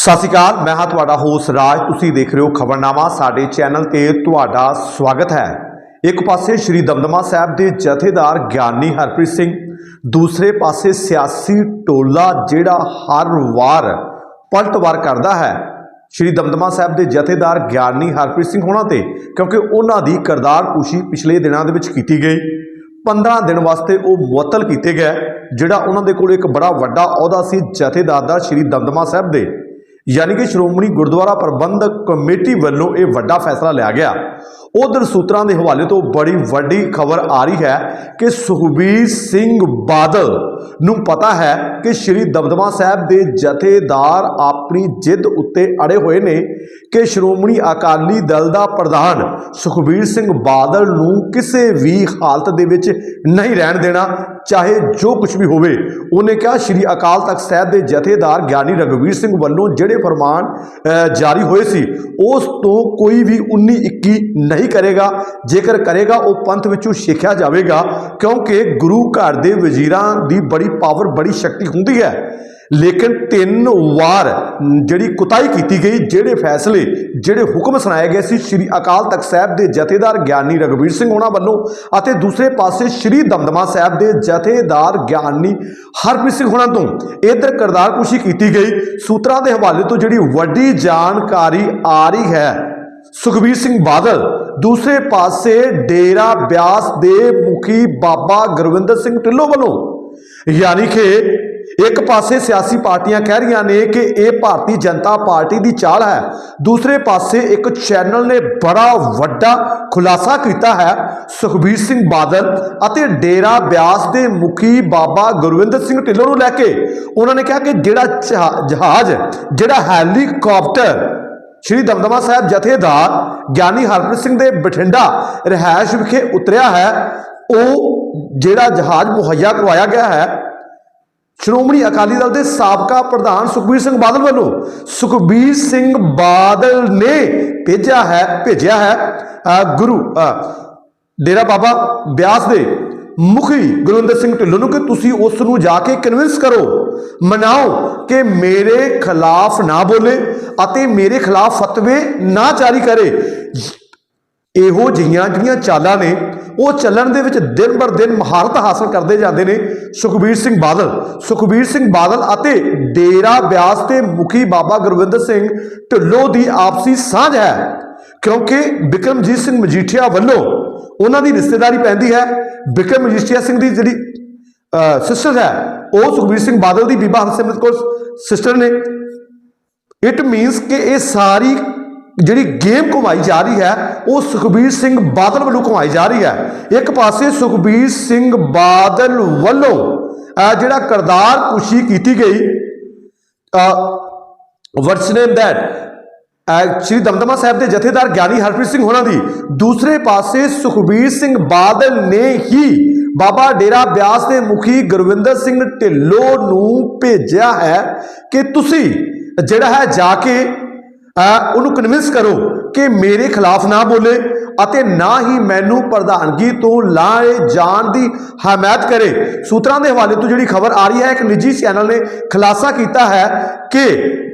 ਸਤਿ ਸ਼੍ਰੀ ਅਕਾਲ, ਮੈਂ ਹਾਂ ਤੁਹਾਡਾ ਹੋਸਟ ਰਾਜ। ਤੁਸੀਂ ਦੇਖ ਰਹੇ ਹੋ ਖਬਰਨਾਮਾ, ਸਾਡੇ ਚੈਨਲ ਤੇ ਤੁਹਾਡਾ ਸਵਾਗਤ ਹੈ। ਇੱਕ ਪਾਸੇ ਸ਼੍ਰੀ ਦਮਦਮਾ ਸਾਹਿਬ ਦੇ ਜਥੇਦਾਰ ਗਿਆਨੀ ਹਰਪ੍ਰੀਤ ਸਿੰਘ, ਦੂਸਰੇ ਪਾਸੇ ਸਿਆਸੀ ਟੋਲਾ ਜਿਹੜਾ ਹਰ ਵਾਰ ਪਲਟਵਾਰ ਕਰਦਾ ਹੈ। ਸ਼੍ਰੀ ਦਮਦਮਾ ਸਾਹਿਬ ਦੇ ਜਥੇਦਾਰ ਗਿਆਨੀ ਹਰਪ੍ਰੀਤ ਸਿੰਘ ਹੋਣਾ ਤੇ, ਕਿਉਂਕਿ ਉਹਨਾਂ ਦੀ ਕਰਤਾਰ ਕੁਸ਼ੀ ਪਿਛਲੇ ਦਿਨਾਂ ਦੇ ਵਿੱਚ ਕੀਤੀ ਗਈ। 15 ਦਿਨ ਵਾਸਤੇ ਉਹ ਮੁਅੱਤਲ ਕੀਤੇ ਗਏ, ਜਿਹੜਾ ਉਹਨਾਂ ਦੇ ਕੋਲ ਇੱਕ ਬੜਾ ਵੱਡਾ ਅਹੁਦਾ ਸੀ ਜਥੇਦਾਰ ਦਾ ਸ਼੍ਰੀ ਦਮਦਮਾ ਸਾਹਿਬ ਦੇ। ਯਾਨੀ ਕਿ ਸ਼੍ਰੋਮਣੀ ਗੁਰਦੁਆਰਾ ਪ੍ਰਬੰਧਕ ਕਮੇਟੀ ਵੱਲੋਂ ਇਹ ਵੱਡਾ ਫੈਸਲਾ ਲਿਆ ਗਿਆ। ਉਧਰ ਸੂਤਰਾਂ ਦੇ ਹਵਾਲੇ ਤੋਂ ਬੜੀ ਵੱਡੀ ਖਬਰ ਆ ਰਹੀ ਹੈ ਕਿ ਸੁਖਬੀਰ ਸਿੰਘ ਬਾਦਲ ਨੂੰ ਪਤਾ ਹੈ ਕਿ ਸ਼੍ਰੀ ਦਮਦਮਾ ਸਾਹਿਬ ਦੇ ਜਥੇਦਾਰ ਆਪਣੀ ਜਿੱਦ ਉੱਤੇ ਅੜੇ ਹੋਏ ਨੇ ਕਿ ਸ਼੍ਰੋਮਣੀ ਅਕਾਲੀ ਦਲ ਦਾ ਪ੍ਰਧਾਨ ਸੁਖਬੀਰ ਸਿੰਘ ਬਾਦਲ ਨੂੰ ਕਿਸੇ ਵੀ ਹਾਲਤ ਦੇ ਵਿੱਚ ਨਹੀਂ ਰਹਿਣ ਦੇਣਾ, ਚਾਹੇ ਜੋ ਕੁਝ ਵੀ ਹੋਵੇ। ਉਹਨੇ ਕਿਹਾ, ਸ਼੍ਰੀ ਅਕਾਲ ਤਖਤ ਸਾਹਿਬ ਦੇ ਜਥੇਦਾਰ ਗਿਆਨੀ ਰਗਵੀਰ ਸਿੰਘ ਵੱਲੋਂ ਜਿਹੜੇ ਫਰਮਾਨ ਜਾਰੀ ਹੋਏ ਸੀ, ਉਸ ਤੋਂ ਕੋਈ ਵੀ 19 21 ਨਹੀਂ ਕਰੇਗਾ, ਜੇਕਰ ਕਰੇਗਾ, ਉਹ ਪੰਥ ਵਿੱਚੋਂ ਸਿੱਖਿਆ ਜਾਵੇਗਾ, ਕਿਉਂਕਿ ਗੁਰੂ ਘਰ ਦੇ ਵਜ਼ੀਰਾਂ ਦੀ ਬੜੀ ਪਾਵਰ ਬੜੀ ਸ਼ਕਤੀ ਹੁੰਦੀ ਹੈ। ਲੇਕਿਨ ਤਿੰਨ ਵਾਰ ਜਿਹੜੀ ਕੁਤਾਈ ਕੀਤੀ ਗਈ, ਜਿਹੜੇ ਫੈਸਲੇ, ਜਿਹੜੇ ਹੁਕਮ ਸੁਣਾਏ ਗਏ ਸੀ, ਸ੍ਰੀ ਅਕਾਲ ਤਖਤ ਸਾਹਿਬ ਦੇ ਜਥੇਦਾਰ ਗਿਆਨੀ ਰਗਵੀਰ ਸਿੰਘ ਹੋਣਾ ਵੱਲੋਂ ਅਤੇ ਦੂਸਰੇ ਪਾਸੇ ਸ੍ਰੀ ਦਮਦਮਾ ਸਾਹਿਬ ਦੇ ਜਥੇਦਾਰ ਗਿਆਨੀ ਹਰਪ੍ਰੀਤ ਸਿੰਘ ਹੋਣਾ ਤੋਂ ਇਧਰ ਕਰਦਾਰਕੁਸ਼ੀ ਕੀਤੀ ਗਈ। ਸੂਤਰਾਂ ਦੇ ਹਵਾਲੇ ਤੋਂ ਜਿਹੜੀ ਵੱਡੀ ਜਾਣਕਾਰੀ ਆ ਰਹੀ ਹੈ ਸੁਖਬੀਰ ਸਿੰਘ ਬਾਦਲ, ਦੂਸਰੇ ਪਾਸੇ ਡੇਰਾ ਬਿਆਸ ਦੇ ਮੁਖੀ ਬਾਬਾ ਗੁਰਵਿੰਦਰ ਸਿੰਘ ਢਿੱਲੋਂ ਵੱਲੋਂ। ਯਾਨੀ ਕਿ ਇੱਕ ਪਾਸੇ ਸਿਆਸੀ ਪਾਰਟੀਆਂ ਕਹਿ ਰਹੀਆਂ ਨੇ ਕਿ ਇਹ ਭਾਰਤੀ ਜਨਤਾ ਪਾਰਟੀ ਦੀ ਚਾਲ ਹੈ, ਦੂਸਰੇ ਪਾਸੇ ਇੱਕ ਚੈਨਲ ਨੇ ਬੜਾ ਵੱਡਾ ਖੁਲਾਸਾ ਕੀਤਾ ਹੈ ਸੁਖਬੀਰ ਸਿੰਘ ਬਾਦਲ ਅਤੇ ਡੇਰਾ ਬਿਆਸ ਦੇ ਮੁਖੀ ਬਾਬਾ ਗੁਰਵਿੰਦਰ ਸਿੰਘ ਢਿੱਲੋਂ ਨੂੰ ਲੈ ਕੇ। ਉਹਨਾਂ ਨੇ ਕਿਹਾ ਕਿ ਜਿਹੜਾ ਜਹਾ- ਜਹਾਜ਼, ਜਿਹੜਾ ਹੈਲੀਕਾਪਟਰ ਸ਼੍ਰੀ ਦਮਦਮਾ ਸਾਹਿਬ ਜਥੇਦਾਰ ਗਿਆਨੀ ਹਰਪ੍ਰੀਤ ਸਿੰਘ ਦੇ ਬਠਿੰਡਾ ਰਿਹਾਇਸ਼ ਵਿਖੇ ਉਤਰਿਆ ਹੈ। ਉਹ ਜਿਹੜਾ ਜਹਾਜ਼ ਮੁਹੱਈਆ ਕਰਵਾਇਆ ਗਿਆ ਹੈ। ਸ਼੍ਰੋਮਣੀ ਅਕਾਲੀ ਦਲ ਦੇ ਸਾਬਕਾ ਪ੍ਰਧਾਨ ਸੁਖਬੀਰ ਸਿੰਘ ਬਾਦਲ ਵੱਲੋਂ ਸੁਖਬੀਰ ਸਿੰਘ ਬਾਦਲ ਨੇ ਭੇਜਿਆ ਹੈ ਭੇਜਿਆ ਹੈ। ਗੁਰੂ ਡੇਰਾ ਬਾਬਾ ਬਿਆਸ ਦੇ ਮੁਖੀ ਗੁਰਵਿੰਦਰ ਸਿੰਘ ਢਿੱਲੋਂ ਨੂੰ ਕਿ ਤੁਸੀਂ ਉਸ ਨੂੰ ਜਾ ਕੇ ਕਨਵਿੰਸ ਕਰੋ, ਮਨਾਓ ਕਿ ਮੇਰੇ ਖਿਲਾਫ ਨਾ ਬੋਲੇ ਅਤੇ ਮੇਰੇ ਖਿਲਾਫ ਫਤਵੇ ਨਾ ਜਾਰੀ ਕਰੇ। ਇਹੋ ਜਿਹੀਆਂ ਜਿਹੜੀਆਂ ਚਾਲਾਂ ਨੇ, ਉਹ ਚੱਲਣ ਦੇ ਵਿੱਚ ਦਿਨ ਬਰ ਦਿਨ ਮਹਾਰਤ ਹਾਸਲ ਕਰਦੇ ਜਾਂਦੇ ਨੇ ਸੁਖਬੀਰ ਸਿੰਘ ਬਾਦਲ। ਸੁਖਬੀਰ ਸਿੰਘ ਬਾਦਲ ਅਤੇ ਡੇਰਾ ਬਿਆਸ ਦੇ ਮੁਖੀ ਬਾਬਾ ਗੁਰਵਿੰਦਰ ਸਿੰਘ ਢਿੱਲੋਂ ਦੀ ਆਪਸੀ ਸਾਂਝ ਹੈ, ਕਿਉਂਕਿ ਬਿਕਰਮਜੀਤ ਸਿੰਘ ਮਜੀਠੀਆ ਵੱਲੋਂ ਉਹਨਾਂ ਦੀ ਰਿਸ਼ਤੇਦਾਰੀ ਪੈਂਦੀ ਹੈ। ਬਿਕਰਮ ਮਜੀਠੀਆ ਸਿੰਘ ਦੀ ਜਿਹੜੀ ਸਿਸਟਰ ਹੈ, ਉਹ ਸੁਖਬੀਰ ਸਿੰਘ ਬਾਦਲ ਦੀ ਬੀਬਾ ਹਰਸਿਮਰਤ ਕੌਰ ਸਿਸਟਰ ਨੇ। ਇਟ ਮੀਨਸ ਕਿ ਇਹ ਸਾਰੀ ਜਿਹੜੀ ਗੇਮ ਘੁਮਾਈ ਜਾ ਰਹੀ ਹੈ, ਉਹ ਸੁਖਬੀਰ ਸਿੰਘ ਬਾਦਲ ਵੱਲੋਂ ਘੁਮਾਈ ਜਾ ਰਹੀ ਹੈ। ਇੱਕ ਪਾਸੇ ਸੁਖਬੀਰ ਸਿੰਘ ਬਾਦਲ ਵੱਲੋਂ ਜਿਹੜਾ ਕਰਦਾਰ ਕੁਸ਼ੀ ਕੀਤੀ ਗਈ what's name that Shri Damdama Sahib ਦੇ ਜਥੇਦਾਰ ਗਿਆਨੀ ਹਰਪ੍ਰੀਤ ਸਿੰਘ ਹੋਣਾ ਦੀ। ਦੂਸਰੇ ਪਾਸੇ ਸੁਖਬੀਰ ਸਿੰਘ ਬਾਦਲ ਨੇ ਹੀ ਬਾਬਾ ਡੇਰਾ ਬਿਆਸ ਦੇ ਮੁਖੀ ਗੁਰਵਿੰਦਰ ਸਿੰਘ ਢਿੱਲੋਂ ਨੂੰ ਭੇਜਿਆ ਹੈ ਕਿ ਤੁਸੀਂ ਜਿਹੜਾ ਹੈ ਜਾ ਕੇ ਉਹਨੂੰ ਕਨਵਿੰਸ ਕਰੋ ਕਿ ਮੇਰੇ ਖਿਲਾਫ ਨਾ ਬੋਲੇ ਅਤੇ ਨਾ ਹੀ ਮੈਨੂੰ ਪ੍ਰਧਾਨਗੀ ਤੋਂ ਲਾਏ ਜਾਣ ਦੀ ਹਮਾਇਤ ਕਰੇ। ਸੂਤਰਾਂ ਦੇ ਹਵਾਲੇ ਤੋਂ ਜਿਹੜੀ ਖਬਰ ਆ ਰਹੀ ਹੈ, ਇੱਕ ਨਿੱਜੀ ਚੈਨਲ ਨੇ ਖੁਲਾਸਾ ਕੀਤਾ ਹੈ ਕਿ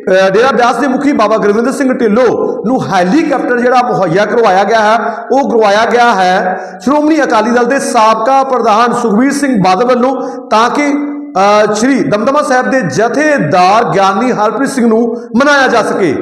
ਡੇਰਾ ਬਿਆਸ ਦੇ ਮੁਖੀ ਬਾਬਾ ਗੁਰਵਿੰਦਰ ਸਿੰਘ ਢਿੱਲੋਂ ਨੂੰ ਹੈਲੀਕਾਪਟਰ ਜਿਹੜਾ ਮੁਹੱਈਆ ਕਰਵਾਇਆ ਗਿਆ ਹੈ, ਉਹ ਕਰਵਾਇਆ ਗਿਆ ਹੈ। ਸ਼੍ਰੋਮਣੀ ਅਕਾਲੀ ਦਲ ਦੇ ਸਾਬਕਾ ਪ੍ਰਧਾਨ ਸੁਖਬੀਰ ਸਿੰਘ ਬਾਦਲ ਵੱਲੋਂ ਤਾਂ ਕਿ ਸ਼੍ਰੀ ਦਮਦਮਾ ਸਾਹਿਬ ਦੇ ਜਥੇਦਾਰ ਗਿਆਨੀ ਹਰਪ੍ਰੀਤ ਸਿੰਘ ਨੂੰ ਮਨਾਇਆ ਜਾ ਸਕੇ।